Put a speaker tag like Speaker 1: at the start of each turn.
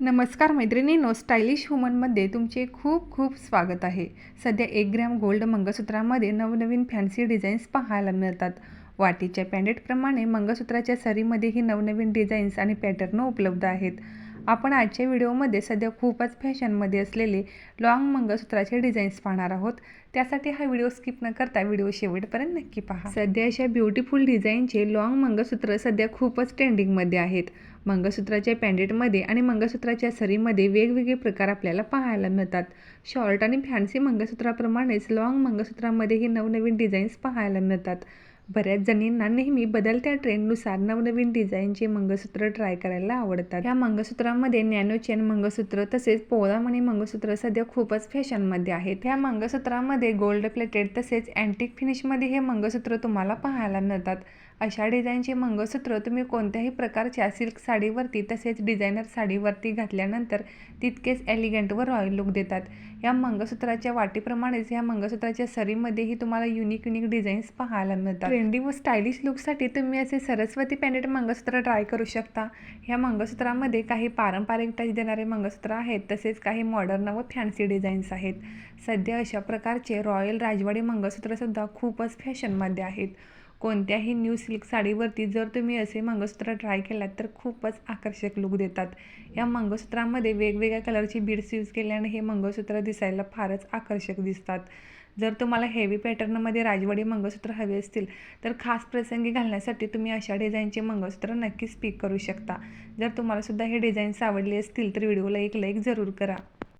Speaker 1: नमस्कार मैत्रिणींनो स्टायलिश वुमनमध्ये तुमचे खूप खूप स्वागत आहे. सध्या एक ग्रॅम गोल्ड मंगळसूत्रामध्ये नवनवीन फॅन्सी डिझाईन्स पाहायला मिळतात. वाटीच्या पॅन्डेटप्रमाणे मंगळसूत्राच्या सरीमध्येही नवनवीन डिझाईन्स आणि पॅटर्न उपलब्ध आहेत. आपण आजच्या व्हिडिओमध्ये सध्या खूपच फॅशनमध्ये असलेले लॉंग मंगळसूत्राचे डिझाईन्स पाहणार आहोत. त्यासाठी हा व्हिडिओ स्किप न करता व्हिडिओ शेवटपर्यंत नक्की पहा. सध्या अशा ब्युटिफुल डिझाईनचे लॉंग मंगळसूत्र सध्या खूपच ट्रेंडिंगमध्ये आहेत. मंगळसूत्राच्या पॅन्डेटमध्ये आणि मंगळसूत्राच्या सरीमध्ये वेगवेगळे प्रकार आपल्याला पाहायला मिळतात. शॉर्ट आणि फॅन्सी मंगळसूत्राप्रमाणेच लॉंग मंगळसूत्रामध्येही नवनवीन डिझाईन्स पाहायला मिळतात. बऱ्याच जणींना नेहमी बदलत्या ट्रेंडनुसार नवनवीन डिझाईनचे मंगळसूत्र ट्राय करायला आवडतात. या मंगळसूत्रामध्ये नॅनो चेन मंगळसूत्र तसेच पोळामणी मंगळसूत्र सध्या खूपच फॅशनमध्ये आहेत. या मंगळसूत्रामध्ये गोल्ड प्लेटेड तसेच अँटिक फिनिशमध्ये हे मंगळसूत्र तुम्हाला पाहायला मिळतात. अशा डिझाईनचे मंगळसूत्र तुम्ही कोणत्याही प्रकारच्या सिल्क साडीवरती तसेच डिझायनर साडीवरती घातल्यानंतर तितकेच एलिगंट व रॉयल लुक देतात. या मंगळसूत्राच्या वाटीप्रमाणेच या मंगळसूत्राच्या सरीमध्येही तुम्हाला युनिक युनिक डिझाईन्स पाहायला मिळतात. ट्रेंडी व स्टायलिश लुकसाठी तुम्ही असे सरस्वती पॅनेट मंगळसूत्र ट्राय करू शकता. ह्या मंगळसूत्रामध्ये काही पारंपरिक टच देणारे मंगळसूत्र आहेत तसेच काही मॉडर्न व फॅन्सी डिझाईन्स आहेत. सध्या अशा प्रकारचे रॉयल राजवाडी मंगळसूत्रसुद्धा खूपच फॅशनमध्ये आहेत. कोणत्याही न्यू सिल्क साडीवरती जर तुम्ही असे मंगळसूत्र ट्राय केलात तर खूपच आकर्षक लुक देतात. या मंगळसूत्रामध्ये वेगवेगळ्या कलरची बीड्स यूज केल्याने हे मंगळसूत्र दिसायला फारच आकर्षक दिसतात. जर तुम्हाला हेवी पॅटर्नमध्ये राजवाडी मंगळसूत्र हवे असतील तर खास प्रसंगी घालण्यासाठी तुम्ही अशा डिझाईनचे मंगळसूत्र नक्कीच पिक करू शकता. जर तुम्हालासुद्धा हे डिझाईन्स आवडले असतील तर व्हिडिओला एक लाईक जरूर करा.